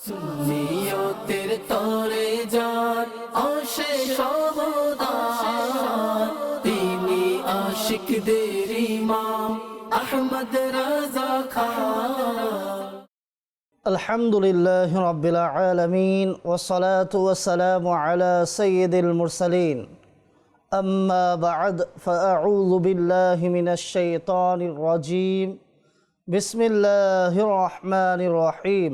সুন্নিয়তের তরে যান অশেষ অবদান তিনি আশিকদের ইমাম আহমদ রাজা খান الحمد لله رب العالمين والصلاة والسلام على سيد المرسلين أما بعد فأعوذ بالله من الشيطان الرجيم بسم الله الرحمن الرحيم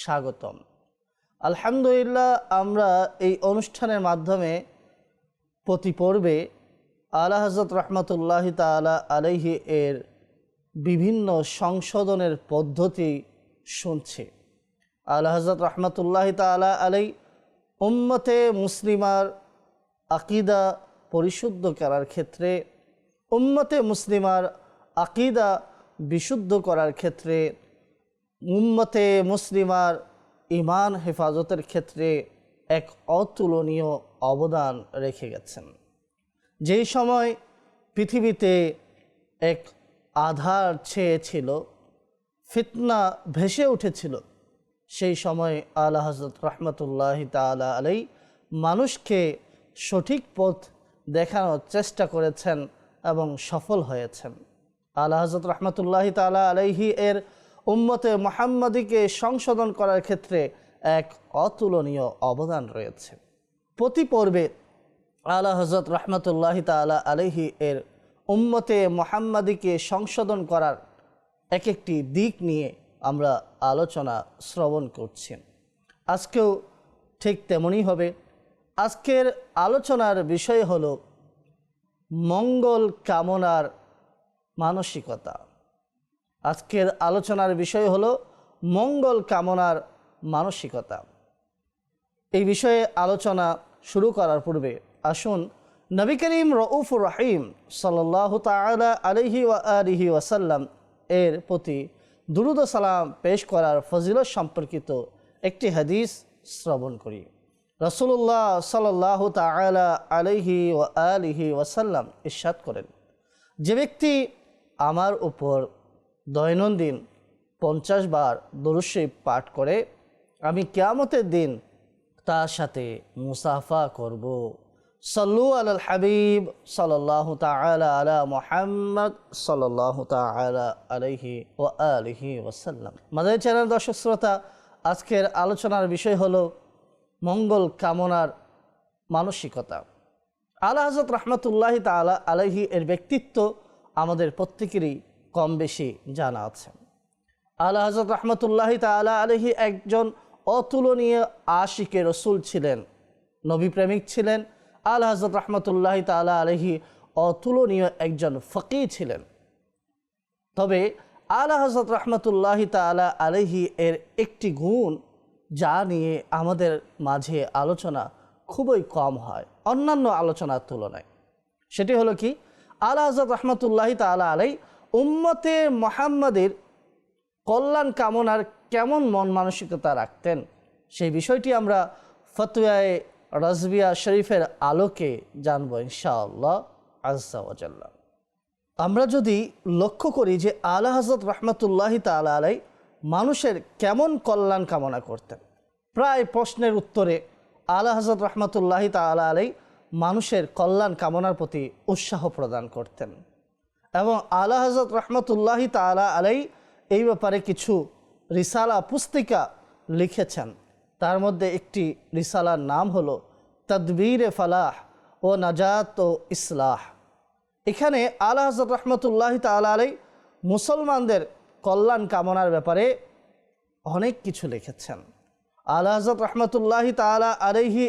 স্বাগতম। আলহামদুলিল্লাহ, আমরা এই অনুষ্ঠানের মাধ্যমে প্রতি পর্বে আলা হজরত রহমতুল্লাহি তালা আলহি এর বিভিন্ন সংশোধনের পদ্ধতি শুনছি। আল্লাহ হজরত রহমতুল্লাহ তালা আলাই উম্মতে মুসলিমার আকিদা পরিশুদ্ধ করার ক্ষেত্রে, উম্মতে মুসলিমার আকিদা বিশুদ্ধ করার ক্ষেত্রে উম্মতে মুসলিমার ইমান হেফাজতের ক্ষেত্রে এক অতুলনীয় অবদান রেখে গেছেন। যেই সময় পৃথিবীতে এক আধার ছেয়েছিল, ফিতনা ভেসে উঠেছিল, সেই সময় আল্লাহ হজরত রহমতুল্লাহ তালা আলাই মানুষকে সঠিক পথ দেখানোর চেষ্টা করেছেন এবং সফল হয়েছেন। আল্লাহ হজরত রহমতুল্লাহ তালা আলাইহি এর উম্মতে মোহাম্মদীকে সংশোধন করার ক্ষেত্রে এক অতুলনীয় অবদান রয়েছে। প্রতি পর্বে আলা হজরত রহমতুল্লাহ তালা আলহি এর উম্মতে মোহাম্মদীকে সংশোধন করার এক একটি দিক নিয়ে আমরা আলোচনা শ্রবণ করছি। আজকেও ঠিক তেমনই হবে। আজকের আলোচনার বিষয় হল মঙ্গল কামনার মানসিকতা। আজকের আলোচনার বিষয় হলো মঙ্গল কামনার মানসিকতা। এই বিষয়ে আলোচনা শুরু করার পূর্বে আসুন নবী করিম রউফুর রহিম সাল্লাহ তালা আলহি আলিহি ওয়াসাল্লাম এর প্রতি দুরুদ সালাম পেশ করার ফজিলত সম্পর্কিত একটি হাদিস শ্রবণ করি। রসুল্লাহ সাল্লাহ তালা আলহি ও আলিহি ওয়াসাল্লাম ইস্বাদ করেন, যে ব্যক্তি আমার উপর দৈনন্দিন পঞ্চাশ বার দরুশিব পাঠ করে আমি কেয়ামতের দিন তার সাথে মুসাফা করব। সল্লু আল হাবিব সাল্লাহ তালা আলা মোহাম্মদ সাল্লাহ তালা আলহি ও আলহি ওসাল্লাম মাদার চ্যানেল দর্শক শ্রোতা, আজকের আলোচনার বিষয় হলো মঙ্গল কামনার মানসিকতা। আলা হজরত রহমতুল্লাহ তালা আলহি এর ব্যক্তিত্ব আমাদের প্রত্যেকেরই কম বেশি জানা আছে। আল্লাহ হজরত রহমতুল্লাহ তালা আলহি একজন অতুলনীয় আশিকে রসুল ছিলেন নবী প্রেমিক ছিলেন। আল্লাহ হজরত রহমতুল্লাহ তালা আলহি অতুলনীয় একজন ফকি ছিলেন। তবে আল্লাহ হজরত রহমতুল্লাহ তালা আলহি এর একটি গুণ যা নিয়ে আমাদের মাঝে আলোচনা খুবই কম হয়, অন্যান্য আলোচনার তুলনায়। সেটি হলো কি আল্লাহ হজরত রহমতুল্লাহ তালা আলাই উম্মতে মোহাম্মদের কল্যাণ কামনার কেমন মন মানসিকতা রাখতেন? সেই বিষয়টি আমরা ফতুয়ায় রাজবিয়া শরীফের আলোকে জানব ইনশাআল্লাহ আজাল্লাহ আমরা যদি লক্ষ্য করি যে আলা হজরত রহমতুল্লাহি তালা আলাই মানুষের কেমন কল্যাণ কামনা করতেন। প্রায় প্রশ্নের উত্তরে আলা হজরত রহমতুল্লাহি তালা আলাই মানুষের কল্যাণ কামনার প্রতি উৎসাহ প্রদান করতেন। এবং আলা হজরত রহমতুল্লাহি তালা আলাই এই ব্যাপারে কিছু রিসালা, পুস্তিকা লিখেছেন। তার মধ্যে একটি রিসালার নাম হলো তদবীর ফালাহ ও নাজাত ও ইসলাহ। এখানে আলা হজরত রহমতুল্লাহ তালা আলাই মুসলমানদের কল্যাণ কামনার ব্যাপারে অনেক কিছু লিখেছেন। আলা হজরত রহমতুল্লাহ তালা আলাইহি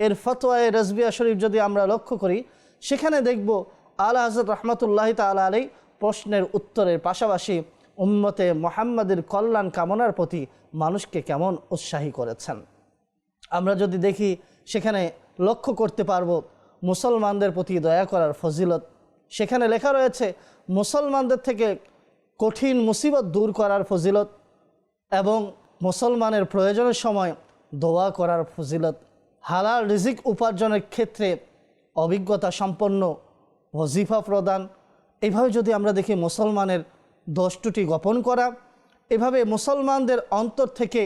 এর ফতোয়ায় রজবিয়া শরীফ যদি আমরা লক্ষ্য করি, সেখানে দেখব আলা হজরত রহমতুল্লাহ তালা আলাই প্রশ্নের উত্তরের পাশাপাশি উম্মতে মোহাম্মদের কল্যাণ কামনার প্রতি মানুষকে কেমন উৎসাহী করেছেন? আমরা যদি দেখি, সেখানে লক্ষ্য করতে পারব মুসলমানদের প্রতি দয়া করার ফজিলত। সেখানে লেখা রয়েছে, মুসলমানদের থেকে কঠিন মুসিবত দূর করার ফজিলত এবং মুসলমানের প্রয়োজনের সময় দোয়া করার ফজিলত। হালাল রিজিক উপার্জনের ক্ষেত্রে অভিজ্ঞতা সম্পন্ন ওজিফা প্রদান। এভাবে যদি আমরা দেখি মুসলমানের দোষটুটি গোপন করা, এভাবে মুসলমানদের অন্তর থেকে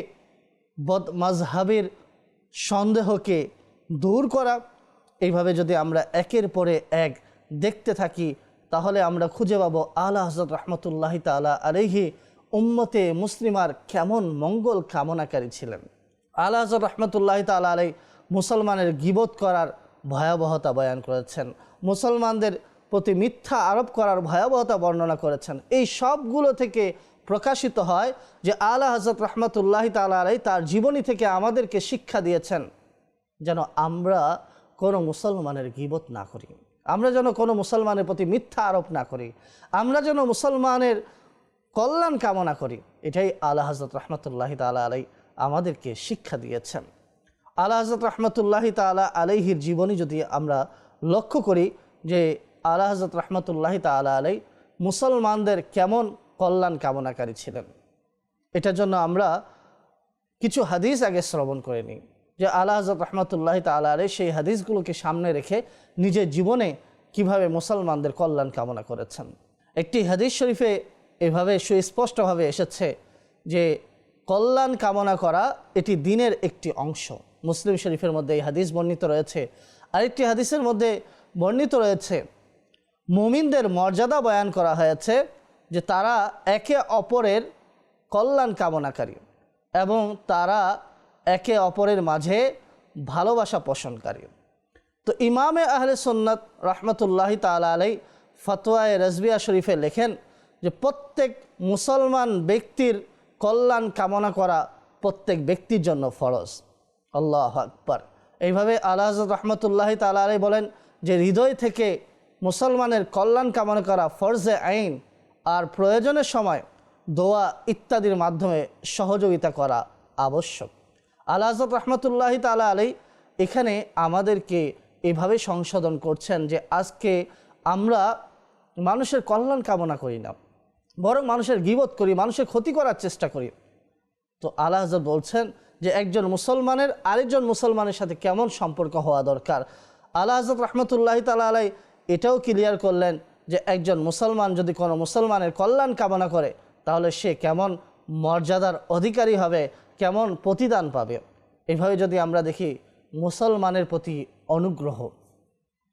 বদ মাজহাবের সন্দেহকে দূর করা এইভাবে যদি আমরা একের পরে এক দেখতে থাকি, তাহলে আমরা খুঁজে পাবো আলা হজরত রহমতুল্লাহ তালা আলহি উম্মতে মুসলিমার কেমন মঙ্গল কামনাকারী ছিলেন। আলা হজরত রহমতুল্লাহ তালা আলাই মুসলমানের গিবত করার ভয়াবহতা বয়ান করেছেন। মুসলমানদের প্রতি মিথ্যা আরোপ করার ভয়াবহতা বর্ণনা করেছেন। এই সবগুলো থেকে প্রকাশিত হয় যে আলা হজরত রহমতুল্লাহ তালা আলাই তার জীবনী থেকে আমাদেরকে শিক্ষা দিয়েছেন যেন আমরা কোনো মুসলমানের গিবত না করি। আমরা যেন কোনো মুসলমানের প্রতি মিথ্যা আরোপ না করি। আমরা যেন মুসলমানের কল্যাণ কামনা করি। এটাই আলা হজরত রহমতুল্লাহ তালা আলাই আমাদেরকে শিক্ষা দিয়েছেন। আলা হজরত রহমতুল্লাহ তালা আলাইহির জীবনী যদি আমরা লক্ষ্য করি যে আলা হজরত রহমতুল্লাহ তালা আলাই মুসলমানদের কেমন কল্যাণ কামনাকারী ছিলেন। এটার জন্য আমরা কিছু হাদিস আগে শ্রবণ করে নিই যে আলা হজরত রহমতুল্লাহ তালা আলাই সেই হাদিসগুলোকে সামনে রেখে নিজের জীবনে কীভাবে মুসলমানদের কল্যাণ কামনা করেছেন। একটি হাদিস শরীফে এভাবে সুস্পষ্টভাবে এসেছে যে কল্যাণ কামনা করা এটি দিনের একটি অংশ। মুসলিম শরীফের মধ্যে এই হাদিস বর্ণিত রয়েছে। আরেকটি হাদিসের মধ্যে বর্ণিত রয়েছে, মুমিনদের মর্যাদা বয়ান করা হয়েছে যে তারা একে অপরের কল্যাণ কামনাকারী এবং তারা একে অপরের মাঝে ভালোবাসা পোষণকারী। তো ইমামে আহলে সন্ন্যত রহমতুল্লাহ তালা আলাই ফতোয়ায় রজবিয়া শরীফে লেখেন যে প্রত্যেক মুসলমান ব্যক্তির কল্যাণ কামনা করা প্রত্যেক ব্যক্তির জন্য ফরজ। আল্লাহ আকবর। এইভাবে আল্লাহ রহমতুল্লাহ তালা বলেন যে হৃদয় থেকে মুসলমানের কল্যাণ কামনা করা ফরজে আইন আর প্রয়োজনের সময় দোয়া ইত্যাদির মাধ্যমে সহযোগিতা করা আবশ্যক। আল্লাহ রহমতুল্লাহ তালা আলাই এখানে আমাদেরকে এভাবে সংশোধন করছেন যে আজকে আমরা মানুষের কল্যাণ কামনা করি না, বরং মানুষের গিবত করি, মানুষের ক্ষতি করার চেষ্টা করি। তো আল্লাহ বলছেন যে একজন মুসলমানের আরেকজন মুসলমানের সাথে কেমন সম্পর্ক হওয়া দরকার? আল্লাহ হাজরত রহমতুল্লাহ তালা আলাই এটাও ক্লিয়ার করলেন যে একজন মুসলমান যদি কোনো মুসলমানের কল্যাণ কামনা করে, তাহলে সে কেমন মর্যাদার অধিকারী হবে, কেমন প্রতিদান পাবে? এভাবে যদি আমরা দেখি, মুসলমানের প্রতি অনুগ্রহ,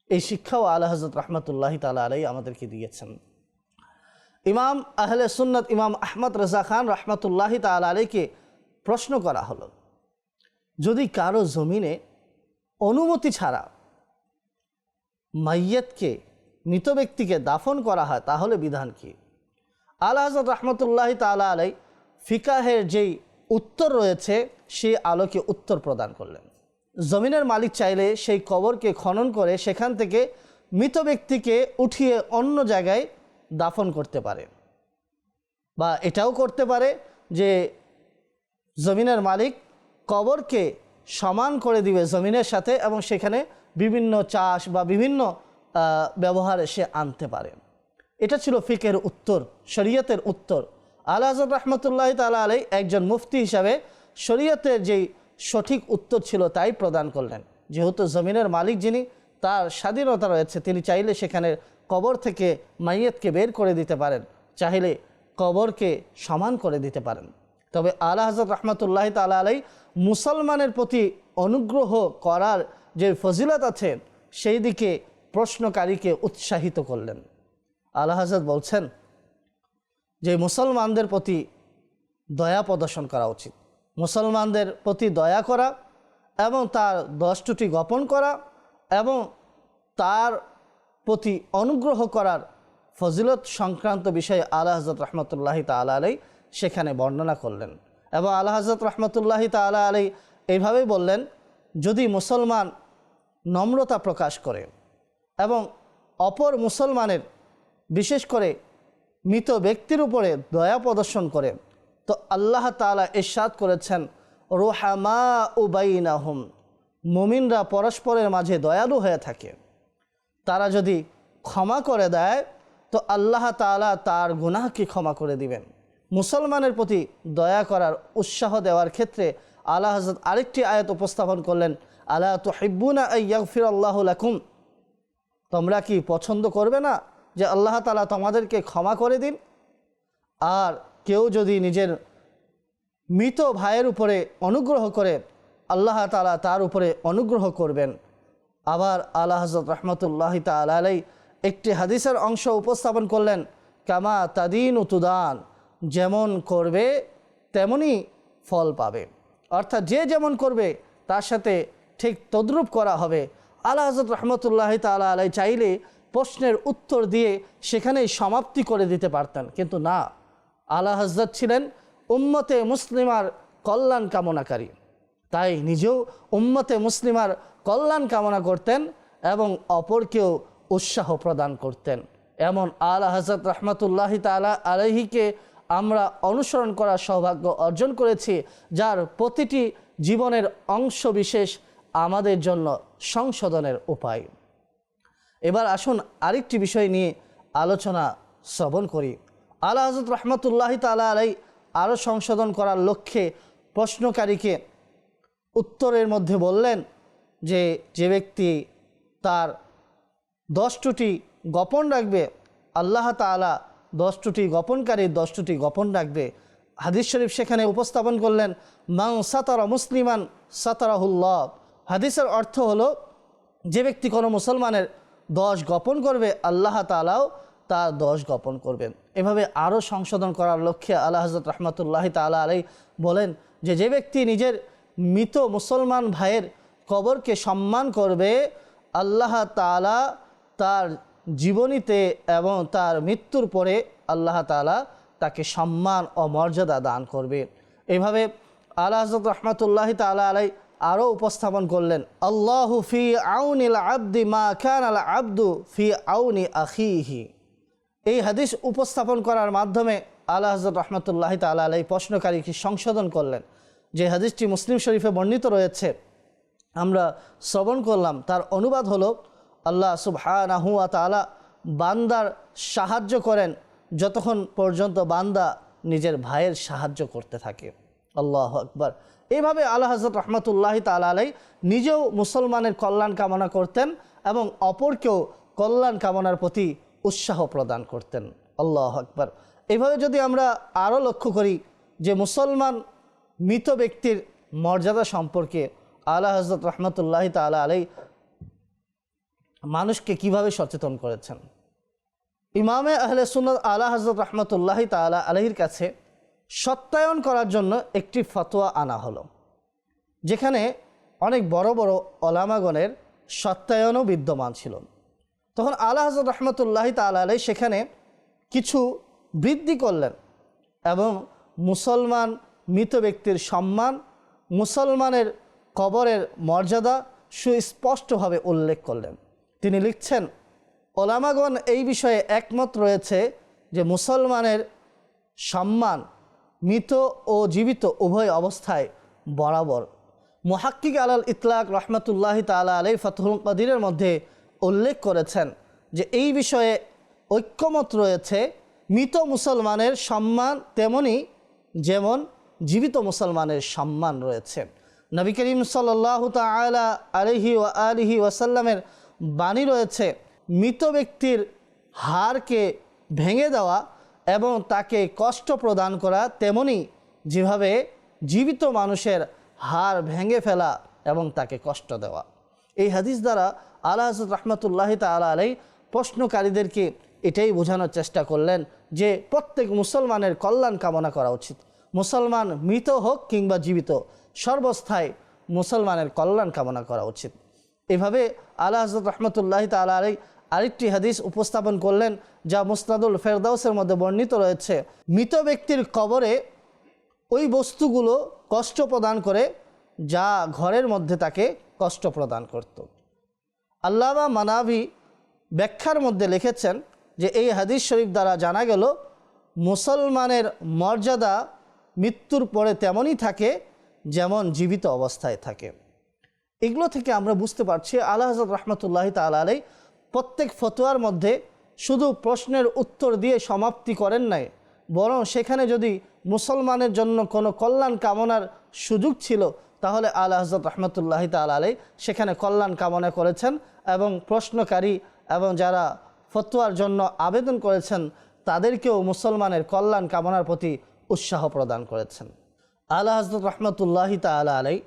এই শিক্ষাও আল্লাহ হজরত রহমতুল্লাহ তালা আলাই আমাদেরকে দিয়েছেন। ইমাম আহলে সুন্নত ইমাম আহমদ রাজা খান রহমতুল্লাহ তাল আলীকে প্রশ্ন করা হলো, যদি কারও জমিনে অনুমতি ছাড়া মাইয়াতকে, মৃত ব্যক্তিকে দাফন করা হয়, তাহলে বিধান কি? আল্লাহ হজরত রহমতুল্লাহ তালা আলাই ফিকাহের যেই উত্তর রয়েছে সেই আলোকে উত্তর প্রদান করলেন। জমিনের মালিক চাইলে সেই কবরকে খনন করে সেখান থেকে মৃত ব্যক্তিকে উঠিয়ে অন্য জায়গায় দাফন করতে পারে। বা এটাও করতে পারে যে জমিনের মালিক কবরকে সমান করে দিবে জমিনের সাথে এবং সেখানে বিভিন্ন চাষ বা বিভিন্ন ব্যবহারে সে আনতে পারে। এটা ছিল ফিকের উত্তর, শরীয়তের উত্তর। আল্লাহ হজরত রহমতুল্লাহ তালা আলাই একজন মুফতি হিসাবে শরীয়তের যেই সঠিক উত্তর ছিল তাই প্রদান করলেন। যেহেতু জমিনের মালিক যিনি, তার স্বাধীনতা রয়েছে, তিনি চাইলে সেখানে কবর থেকে মাইয়েতকে বের করে দিতে পারেন। চাইলে কবরকে সমান করে দিতে পারেন। তবে আলা হজরত রহমতুল্লাহ তালা আলাই মুসলমানের প্রতি অনুগ্রহ করার যে ফজিলত আছে, সেই দিকে প্রশ্নকারীকে উৎসাহিত করলেন। আল্লাহ হজরত বলছেন, যে মুসলমানদের প্রতি দয়া প্রদর্শন করা উচিত। মুসলমানদের প্রতি দয়া করা এবং তার দশটুটি গোপন করা এবং তার প্রতি অনুগ্রহ করার ফজিলত সংক্রান্ত বিষয়ে আল্লাহ হজরত রহমতুল্লাহি তালা আলাই সেখানে বর্ণনা করলেন। এবং আল্লাহ হজরত রহমতুল্লাহি তালা আলাই এইভাবেই বললেন, যদি মুসলমান নম্রতা প্রকাশ করে এবং অপর মুসলমানের বিশেষ করে মৃত ব্যক্তির উপরে দয়া প্রদর্শন করে, তো আল্লাহ তাআলা ইরশাদ করেছেন রোহামা উবাইনাহুম মুমিনরা পরস্পরের মাঝে দয়ালু হয়ে থাকে। তারা যদি ক্ষমা করে দেয়, তো আল্লাহ তাআলা তার গুনাহকে ক্ষমা করে দিবেন। মুসলমানের প্রতি দয়া করার উৎসাহ দেওয়ার ক্ষেত্রে আল্লাহ হজরত আরেকটি আয়াত উপস্থাপন করলেন আল্লাহ তো হিব্বুনা ইয়াগফির আল্লাহ লাকুম? তোমরা কি পছন্দ করবে না যে আল্লাহ তালা তোমাদেরকে ক্ষমা করে দিন? আর কেউ যদি নিজের মৃত ভাইয়ের উপরে অনুগ্রহ করে আল্লাহ তালা তার উপরে অনুগ্রহ করবেন। আবার আল্লাহ হজরত রহমতুল্লাহ তালাই একটি হাদিসের অংশ উপস্থাপন করলেন, কামা তাদিন উতুদান যেমন করবে, তেমনই ফল পাবে। অর্থাৎ যে যেমন করবে, তার সাথে ঠিক তদ্রূপ করা হবে। আল্লাহ হজরত রহমতুল্লাহ তালা আলাই চাইলে প্রশ্নের উত্তর দিয়ে সেখানেই সমাপ্তি করে দিতে পারতেন। কিন্তু না, আল্লাহ হজরত ছিলেন উম্মতে মুসলিমার কল্যাণ কামনাকারী। তাই নিজেও উম্মতে মুসলিমার কল্যাণ কামনা করতেন এবং অপরকেও উৎসাহ প্রদান করতেন। এমন আলা হজরত রহমতুল্লাহ তালা আলহিকে আমরা অনুসরণ করার সৌভাগ্য অর্জন করেছি, যার প্রতিটি জীবনের অংশ বিশেষ আমাদের জন্য সংশোধনের উপায়। এবার আসুন আরেকটি বিষয় নিয়ে আলোচনা শ্রবণ করি। আলা হজরত রহমতুল্লাহ তালা আলাই আরও সংশোধন করার লক্ষ্যে প্রশ্নকারীকে উত্তরের মধ্যে বললেন যে যে ব্যক্তি তার দশটুটি গোপন রাখবে, আল্লাহ তালা দশটুটি গোপনকারী দশটুটি গোপন রাখবে। হাদিস শরীফ সেখানে উপস্থাপন করলেন মাং সাতারা মুসলিমান সাতারাহুল্লাহ। হাদিসের অর্থ হলো, যে ব্যক্তি কোনো মুসলমানের দশ গোপন করবে, আল্লাহ তালাও তার দশ গোপন করবেন। এভাবে আরও সংশোধন করার লক্ষ্যে আল্লাহ হজরত রহমতুল্লাহ তালা আলাই বলেন যে যে ব্যক্তি নিজের মৃত মুসলমান ভাইয়ের কবরকে সম্মান করবে, আল্লাহ তালা তার জীবনীতে এবং তার মৃত্যুর পরে আল্লাহ তালা তাকে সম্মান ও মর্যাদা দান করবে। এভাবে আল্লাহ হজরত রহমতুল্লাহ তালা আলাই আরও উপস্থাপন করলেন, আল্লাহ ফি আউনিল আব্দি মা খান আল আব্দু ফি আউনি আখিহি। এই হাদিস উপস্থাপন করার মাধ্যমে আল্লাহ হজরত রহমতুল্লাহ তালা আলাই প্রশ্নকারীকে সংশোধন করলেন, যে হাদিসটি মুসলিম শরীফে বর্ণিত রয়েছে। আমরা শ্রবণ করলাম, তার অনুবাদ হলো আল্লাহ সুবহানাহুয়া তালা বান্দার সাহায্য করেন যতক্ষণ পর্যন্ত বান্দা নিজের ভাইয়ের সাহায্য করতে থাকে। আল্লাহ আকবর। এইভাবে আল্লাহ হজরত রহমতুল্লাহ তালা আলাই নিজেও মুসলমানের কল্যাণ কামনা করতেন এবং অপরকেও কল্যাণ কামনার প্রতি উৎসাহ প্রদান করতেন। আল্লাহ আকবর। এইভাবে যদি আমরা আরও লক্ষ্য করি যে মুসলমান মৃত ব্যক্তির মর্যাদা সম্পর্কে আল্লাহ হজরত রহমতুল্লাহ তালা আলাই মানুষকে কীভাবে সচেতন করেছেন? ইমামে আহলে সুন্নত আলা হজরত রহমতুল্লাহ তালা আলহির কাছে সত্যায়ন করার জন্য একটি ফতোয়া আনা হলো, যেখানে অনেক বড় বড় অলামাগণের সত্যায়নও বিদ্যমান ছিল। তখন আলা হজরত রহমতুল্লাহ তালা আলাই সেখানে কিছু বৃদ্ধি করলেন এবং মুসলমান মৃত ব্যক্তির সম্মান, মুসলমানের কবরের মর্যাদা সুস্পষ্টভাবে উল্লেখ করলেন। তিনি লিখছেন, ওলামাগণ এই বিষয়ে একমত রয়েছে যে মুসলমানের সম্মান মৃত ও জীবিত উভয় অবস্থায় বরাবর। মোহাক্কিক আলাল ইতলাক রহমতুল্লাহ তালা আলাই ফতহুল কদিরের মধ্যে উল্লেখ করেছেন যে এই বিষয়ে ঐক্যমত রয়েছে, মৃত মুসলমানের সম্মান তেমনি যেমন জীবিত মুসলমানের সম্মান রয়েছে। নবী করিম সাল্লাহ তালা আলহি ও আলিহি ওয়াসাল্লামের বাণী রয়েছে, মৃত ব্যক্তির হাড়কে ভেঙে দেওয়া এবং তাকে কষ্ট প্রদান করা, তেমনি যেভাবে জীবিত মানুষের হাড় ভেঙে ফেলা এবং তাকে কষ্ট দেওয়া। এই হাদিস দ্বারা আল্লাহ হজরত রহমতুল্লাহ তালা আলাই প্রশ্নকারীদেরকে এটাই বোঝানোর চেষ্টা করলেন যে প্রত্যেক মুসলমানের কল্যাণ কামনা করা উচিত। মুসলমান মৃত হোক কিংবা জীবিত, সর্বস্থায় মুসলমানের কল্যাণ কামনা করা উচিত। এভাবে আল্লাহ হজরত রহমতুল্লাহ তালা আলাই আরেকটি হাদিস উপস্থাপন করলেন, যা মুস্তাদুল ফেরদাউসের মধ্যে বর্ণিত রয়েছে। মৃত ব্যক্তির কবরে ওই বস্তুগুলো কষ্ট প্রদান করে, যা ঘরের মধ্যে তাকে কষ্ট প্রদান করত। আল্লামা মানাভি ব্যাখ্যার মধ্যে লিখেছেন যে, এই হাদিস শরীফ দ্বারা জানা গেল, মুসলমানের মর্যাদা মৃত্যুর পরে তেমনই থাকে, যেমন জীবিত অবস্থায় থাকে। এগুলো থেকে আমরা বুঝতে পারছি আল্লাহ হজরত রহমতুল্লাহ তালা আলাই প্রত্যেক ফতোয়ার মধ্যে শুধু প্রশ্নের উত্তর দিয়ে সমাপ্তি করেন নাই। বরং সেখানে যদি মুসলমানের জন্য কোনো কল্যাণ কামনার সুযোগ ছিল, তাহলে আল্লাহ হজরত রহমতুল্লাহ তাল আলাই সেখানে কল্যাণ কামনা করেছেন এবং প্রশ্নকারী এবং যারা ফতোয়ার জন্য আবেদন করেছেন, তাদেরকেও মুসলমানের কল্যাণ কামনার প্রতি উৎসাহ প্রদান করেছেন। আল্লাহ হজরত রহমতুল্লাহ তালা আলাই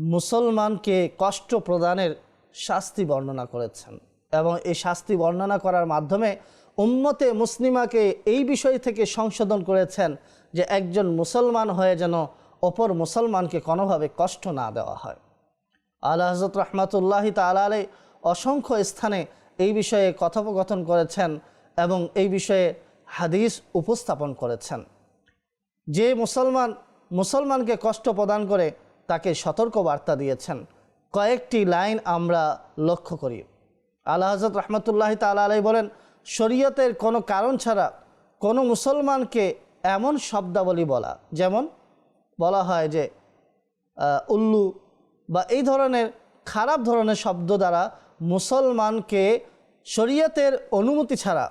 মুসলমানকে কষ্ট প্রদানের শাস্তি বর্ণনা করেছেন এবং এই শাস্তি বর্ণনা করার মাধ্যমে উম্মতে মুসলিমাকে এই বিষয় থেকে সংশোধন করেছেন যে একজন মুসলমান হয়ে যেন অপর মুসলমানকে কোনোভাবে কষ্ট না দেওয়া হয়। আল্লাহ হজরত রহমতুল্লাহ তালা আলাই অসংখ্য স্থানে এই বিষয়ে কথোপকথন করেছেন এবং এই বিষয়ে হাদিস উপস্থাপন করেছেন। যে মুসলমান মুসলমানকে কষ্ট প্রদান করে তাকে সতর্ক বার্তা দিয়েছেন। কয়েকটি লাইন আমরা লক্ষ্য করি। আল্লাহ হজরত রহমতুল্লাহ তালা আলাই বলেন, শরীয়তের কোনো কারণ ছাড়া কোনো মুসলমানকে এমন শব্দাবলী বলা, যেমন বলা হয় যে উল্লু বা এই ধরনের খারাপ ধরনের শব্দ দ্বারা মুসলমানকে শরীয়তের অনুমতি ছাড়া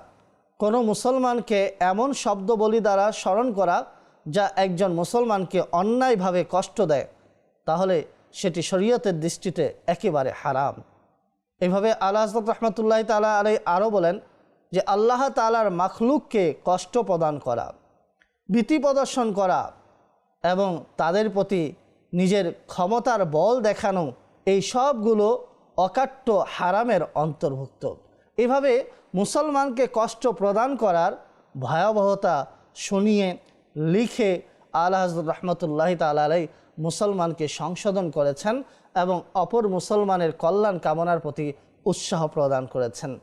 কোনো মুসলমানকে এমন শব্দ বলি দ্বারা স্মরণ করা, যা একজন মুসলমানকে অন্যায়ভাবে কষ্ট দেয়। তাহলে সেটি শরীয়তের দৃষ্টিতে একেবারে হারাম। এভাবে আল্লাহ হজরত রহমতুল্লাহ তালা আলাই আরও বলেন যে, আল্লাহ তালার মাখলুককে কষ্ট প্রদান করা, ভীতি প্রদর্শন করা এবং তাদের প্রতি নিজের ক্ষমতার বল দেখানো, এই সবগুলো অকাট্য হারামের অন্তর্ভুক্ত। এভাবে মুসলমানকে কষ্ট প্রদান করার ভয়াবহতা শুনিয়ে লিখে আল্লাহ হজরত রহমতুল্লাহ তালাই মুসলমানকে সংশোধন করেছেন এবং অপর মুসলমানের কল্যাণ কামনার প্রতি উৎসাহ প্রদান করেছেন।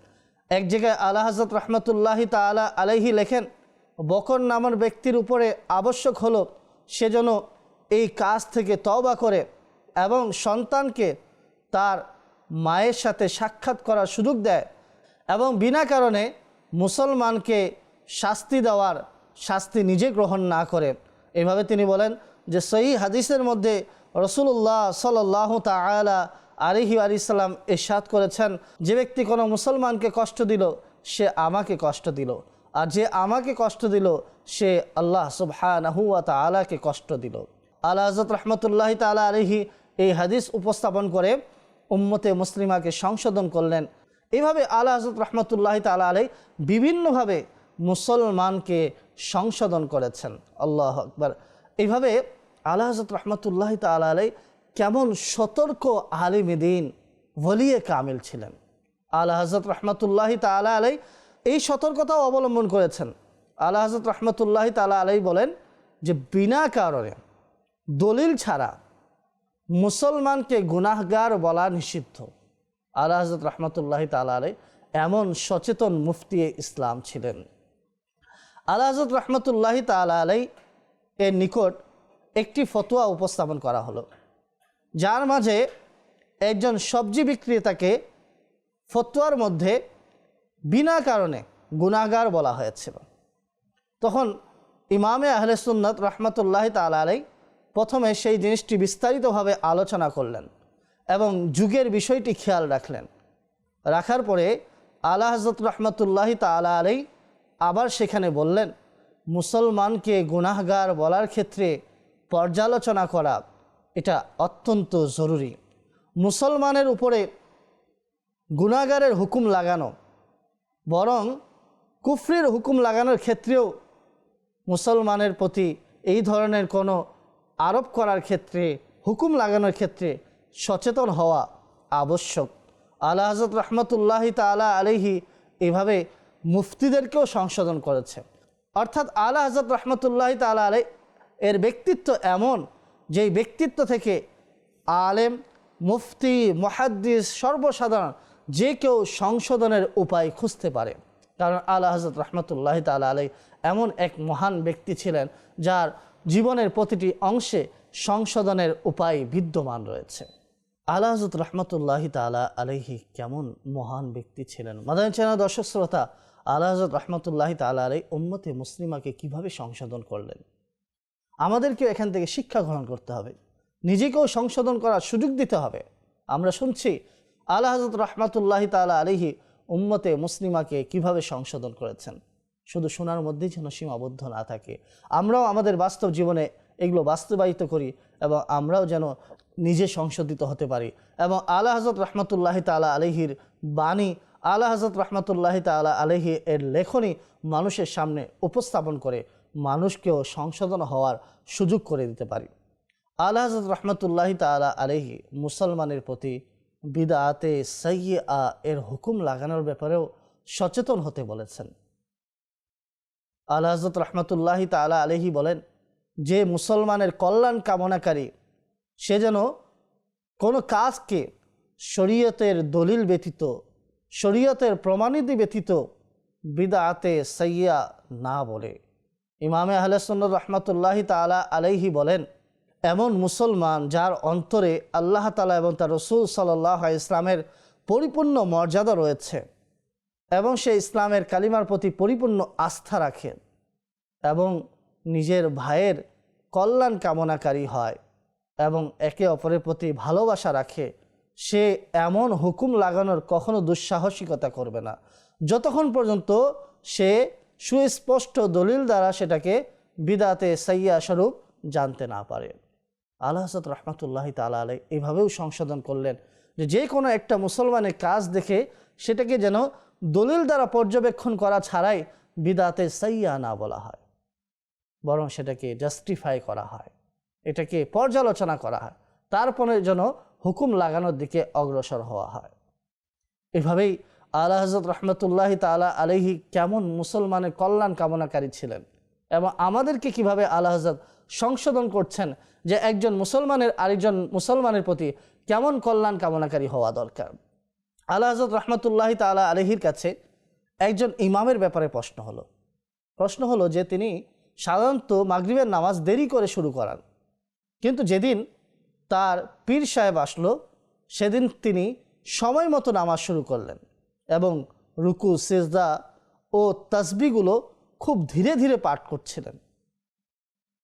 এক জায়গায় আল্লাহ হজরত রহমতুল্লাহি তালা আলাইহি লেখেন, বকর নামের ব্যক্তির উপরে আবশ্যক হলো সে যেন এই কাজ থেকে তওবা করে এবং সন্তানকে তার মায়ের সাথে সাক্ষাৎ করার সুযোগ দেয় এবং বিনা কারণে মুসলমানকে শাস্তি দেওয়ার শাস্তি নিজে গ্রহণ না করে। এভাবে তিনি বলেন যে সহি হাদিসের মধ্যে রসুল্লাহ সাল্লাহ তালা আলিহি আলিসাল্লাম এরশাদ করেছেন, যে ব্যক্তি কোনো মুসলমানকে কষ্ট দিল, সে আমাকে কষ্ট দিল। আর যে আমাকে কষ্ট দিল, সে আল্লাহ সুবহানাহুয়া তালাকে কষ্ট দিল। আল্লাহ হজরত রহমতুল্লাহ তালা আলিহি এই হাদিস উপস্থাপন করে উম্মতে মুসলিমাকে সংশোধন করলেন। এভাবে আল্লাহ হজরত রহমতুল্লাহ তালা আলাই বিভিন্নভাবে মুসলমানকে সংশোধন করেছেন। আল্লাহ আকবর। এইভাবে আল্লাহ হজরত রহমতুল্লাহ তালা আলাই কেমন সতর্ক আলিমেদিন ওলিয়ে কামিল ছিলেন। আল্লাহ হজরত রহমতুল্লাহ তালা আলাই এই সতর্কতাও অবলম্বন করেছেন। আল্লাহ হজরত রহমতুল্লাহ তালা আলাই বলেন যে, বিনা কারণে দলিল ছাড়া মুসলমানকে গুনাহগার বলা নিষিদ্ধ। আল্লাহ হজরত রহমতুল্লাহ তালা আলাই এমন সচেতন মুফতি ইসলাম ছিলেন। আল্লাহ হজরত রহমতুল্লাহ তালা আলাই এর নিকট একটি ফতোয়া উপস্থাপন করা হলো। যার মাঝে একজন সবজি বিক্রেতাকে ফতোয়ার মধ্যে বিনা কারণে গুনাগার বলা হয়েছিল তখন ইমামে আহলে সুন্নত রহমতুল্লাহ তালা আলাই প্রথমে সেই জিনিসটি বিস্তারিতভাবে আলোচনা করলেন এবং যুগের বিষয়টি খেয়াল রাখলেন। রাখার পরে আল্লাহ হজরত রহমতুল্লাহ তালা আলাই আবার সেখানে বললেন, মুসলমানকে গুনাহগার বলার ক্ষেত্রে পর্যালোচনা করা, এটা অত্যন্ত জরুরি। মুসলমানের উপরে গুনাগারের হুকুম লাগানো, বরং কুফরির হুকুম লাগানোর ক্ষেত্রেও মুসলমানের প্রতি এই ধরনের কোনো আরোপ করার ক্ষেত্রে, হুকুম লাগানোর ক্ষেত্রে সচেতন হওয়া আবশ্যক। আল্লাহ হজরত রহমতুল্লাহ তালা আলিহি এভাবে মুফতিদেরকেও সংশোধন করেছে। অর্থাৎ আল্লাহ হজরত রহমতুল্লাহ তালা আলাই এর ব্যক্তিত্ব এমন যেই ব্যক্তিত্ব থেকে আলেম, মুফতি, মহাদ্দিস, সর্বসাধারণ যে কেউ সংশোধনের উপায় খুঁজতে পারে। কারণ আল্লাহ হজরত রহমতুল্লাহ তালা আলাই এমন এক মহান ব্যক্তি ছিলেন যার জীবনের প্রতিটি অংশে সংশোধনের উপায় বিদ্যমান রয়েছে। আল্লাহ হজরত রহমতুল্লাহ তালা আলহি কেমন মহান ব্যক্তি ছিলেন? মাদানী চেনা দর্শক শ্রোতা আল্লাহ হজরত রহমতুল্লাহ তালা আলাই উম্মতে মুসলিমাকে কীভাবে সংশোধন করলেন? আমাদেরকেও এখান থেকে শিক্ষা গ্রহণ করতে হবে। নিজেকেও সংশোধন করার সুযোগ দিতে হবে। আমরা শুনছি, আল্লাহ হজরত রহমতুল্লাহ তালা আলিহি উম্মতে মুসলিমাকে কীভাবে সংশোধন করেছেন। শুধু শোনার মধ্যেই যেন সীমাবদ্ধ না থাকে। আমরাও আমাদের বাস্তব জীবনে এগুলো বাস্তবায়িত করি এবং আমরাও যেন নিজে সংশোধিত হতে পারি। এবং আল্লাহ হজরত রহমতুল্লাহ তালা আলহির বাণী, আল্লাহ হজরত রহমতুল্লাহ তালা আলহি এর লেখনী মানুষের সামনে উপস্থাপন করে মানুষকেও সংশোধন হওয়ার সুযোগ করে দিতে পারি। আল্লাহ হজরত রহমতুল্লাহ তালা আলহি মুসলমানের প্রতি বিদাতে সৈয়ে আ এর হুকুম লাগানোর ব্যাপারেও সচেতন হতে বলেছেন। আল্লাহ হজরত রহমতুল্লাহ তালা আলহি বলেন, যে মুসলমানের কল্যাণ কামনাকারী, সে যেন কোনো কাজকে শরীয়তের দলিল ব্যতীত, শরীয়তের প্রমাণিত ব্যতীত বিদাতে সৈয়া না বলে। ইমামে আহলেসন্দ রহমতুল্লাহ তালা আলাইহি বলেন, এমন মুসলমান যার অন্তরে আল্লাহ তালা এবং তার রসুল সাল্লাহ ইসলামের পরিপূর্ণ মর্যাদা রয়েছে এবং সে ইসলামের কালিমার প্রতি পরিপূর্ণ আস্থা রাখে এবং নিজের ভাইয়ের কল্যাণ কামনাকারী হয় এবং একে অপরের প্রতি ভালোবাসা রাখে, সে এমন হুকুম লাগানোর কখনো দুঃসাহসিকতা করবে না। যতক্ষণ পর্যন্ত সে সুস্পষ্ট দলিল দ্বারা সেটাকে বিদাতে সাইয়া স্বরূপ জানতে না পারে। আল্লাহ হাসত রহমতুল্লাহ তালা আলাই এইভাবেও সংশোধন করলেন যে যে কোনো একটা মুসলমানের কাজ দেখে সেটাকে যেন দলিল দ্বারা পর্যবেক্ষণ করা ছাড়াই বিদাতে সাইয়া না বলা হয়, বরং সেটাকে জাস্টিফাই করা হয়, এটাকে পর্যালোচনা করা হয়, তারপরে যেন হুকুম লাগানোর দিকে অগ্রসর হওয়া হয়। এভাবেই আল্লাহ হজরত রহমতুল্লাহ তালা আলহি কেমন মুসলমানের কল্যাণ কামনাকারী ছিলেন এবং আমাদেরকে কীভাবে আল্লাহ হজরত সংশোধন করছেন যে একজন মুসলমানের আরেকজন মুসলমানের প্রতি কেমন কল্যাণ কামনাকারী হওয়া দরকার? আল্লাহ হজরত রহমতুল্লাহ তালা আলহির কাছে একজন ইমামের ব্যাপারে প্রশ্ন হলো। প্রশ্ন হলো যে তিনি সাধারণত মাগরিবের নামাজ দেরি করে শুরু করান। কিন্তু যেদিন তার পীর সাহেব আসলো, সেদিন তিনি সময় মতো নামাজ শুরু করলেন। এবং রুকু, সেজদা ও তসবিগুলো খুব ধীরে ধীরে পাঠ করছিলেন।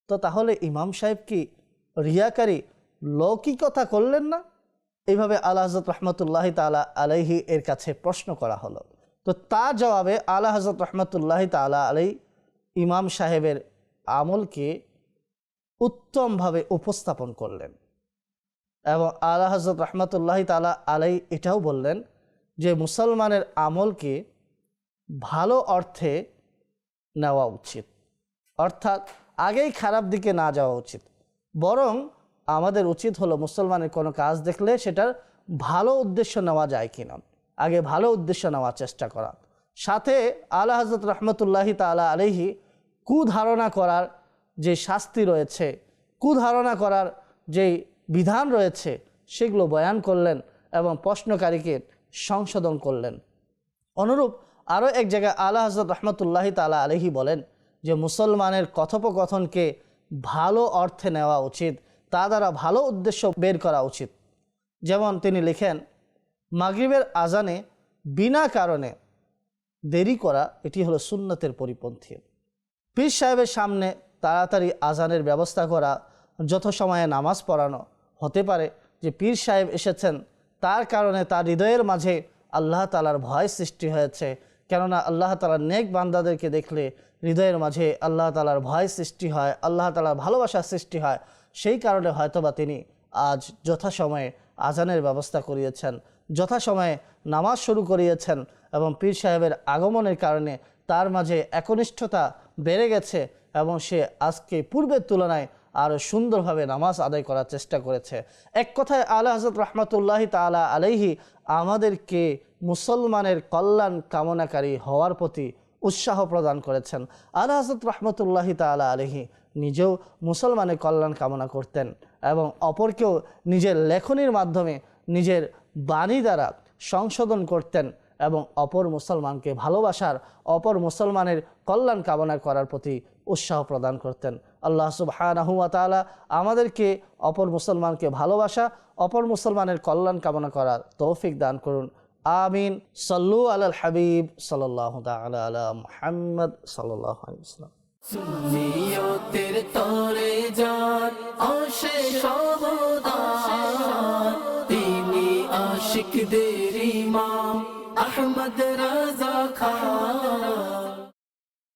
তো তাহলে ইমাম সাহেব কি রিয়াকারী লৌকিকতা করলেন না? এইভাবে আল্লাহ হজরত রহমতুল্লাহ তালা আলাইহি এর কাছে প্রশ্ন করা হলো। তো তার জবাবে আল্লাহ হজরত রহমতুল্লাহ তালা আলাই ইমাম সাহেবের আমলকে উত্তমভাবে উপস্থাপন করলেন। এবং আল্লাহ হজরত রহমতুল্লাহ তালা আলাই এটাও বললেন যে মুসলমানের আমলকে ভালো অর্থে নেওয়া উচিত। অর্থাৎ আগেই খারাপ দিকে না যাওয়া উচিত। বরং আমাদের উচিত হলো মুসলমানের কোনো কাজ দেখলে সেটার ভালো উদ্দেশ্য নেওয়া যায় কিনা। আগে ভালো উদ্দেশ্য নেওয়ার চেষ্টা করা। সাথে আল্লাহ হজরত রহমতুল্লাহি তালা আলহি কুধারণা করার যে শাস্তি রয়েছে, কুধারণা করার যে বিধান রয়েছে, সেগুলো বয়ান করলেন এবং প্রশ্নকারীকে সংশোধন করলেন। অনুরূপ আরও এক জায়গায় আল্লাহ হজরত রহমতুল্লাহি তালা আলহি বলেন যে, মুসলমানের কথোপকথনকে ভালো অর্থে নেওয়া উচিত, তা দ্বারা ভালো উদ্দেশ্য বের করা উচিত। যেমন তিনি লিখেন, মাগরিবের আজানে বিনা কারণে দেরি করা, এটি হলো সুন্নতের পরিপন্থী। পীর সাহেবের সামনে তাড়াতাড়ি আজানের ব্যবস্থা করা যত সময়ে নামাজ পড়ানো হতে পারে। যে, পীর সাহেব এসেছেন তার কারণে তার হৃদয়ের মাঝে আল্লাহ তালার ভয় সৃষ্টি হয়েছে। কেননা আল্লাহ তালার নেক বান্দাদেরকে দেখলে হৃদয়ের মাঝে আল্লাহ তালার ভয় সৃষ্টি হয়, আল্লাহ তালার ভালোবাসার সৃষ্টি হয়। সেই কারণে হয়তোবা তিনি আজ যথাসময়ে আজানের ব্যবস্থা করিয়েছেন, যথাসময়ে নামাজ শুরু করিয়েছেন এবং পীর সাহেবের আগমনের কারণে তার মাঝে একনিষ্ঠতা বেড়ে গেছে এবং সে আজকে পূর্বের তুলনায় আরও সুন্দরভাবে নামাজ আদায় করার চেষ্টা করেছে। এক কথায় আল্লাহ হজরত রহমতুল্লাহ তালা আলাইহি আমাদেরকে মুসলমানের কল্যাণ কামনাকারী হওয়ার প্রতি উৎসাহ প্রদান করেছেন। আল্লাহ হজরত রহমতুল্লাহ তালা আলহি নিজেও মুসলমানের কল্যাণ কামনা করতেন এবং অপরকেও নিজের লেখনির মাধ্যমে নিজের বাণী দ্বারা সংশোধন করতেন এবং অপর মুসলমানকে ভালোবাসার, অপর মুসলমানের কল্যাণ কামনা করার প্রতি উৎসাহ প্রদান করতেন। আল্লাহ সুবহানাহুয়া তালা আমাদেরকে অপর মুসলমানকে ভালোবাসা, অপর মুসলমানের কল্যাণ কামনা করার তৌফিক দান করুন। আমিন। সাল্লু আলাল হাবিব সাল্লাল্লাহু তাআলা আলা মুহাম্মদ অবদান তিনি আহমদ রাজা খান।